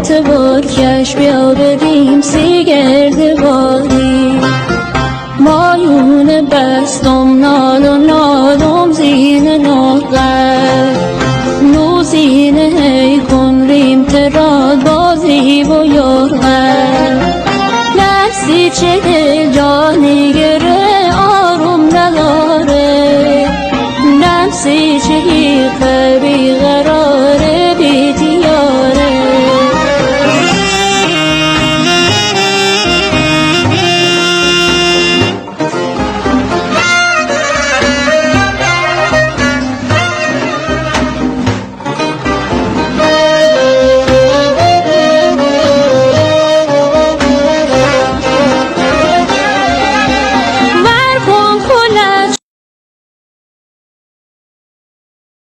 حیات بارکش بیا بریم سی گرد باری. مایون بستم و نالم زین نقل نو زین هی کن ریم تراد بازی و یرغل نفسی چه جانی گره آروم نداره. نفسی چه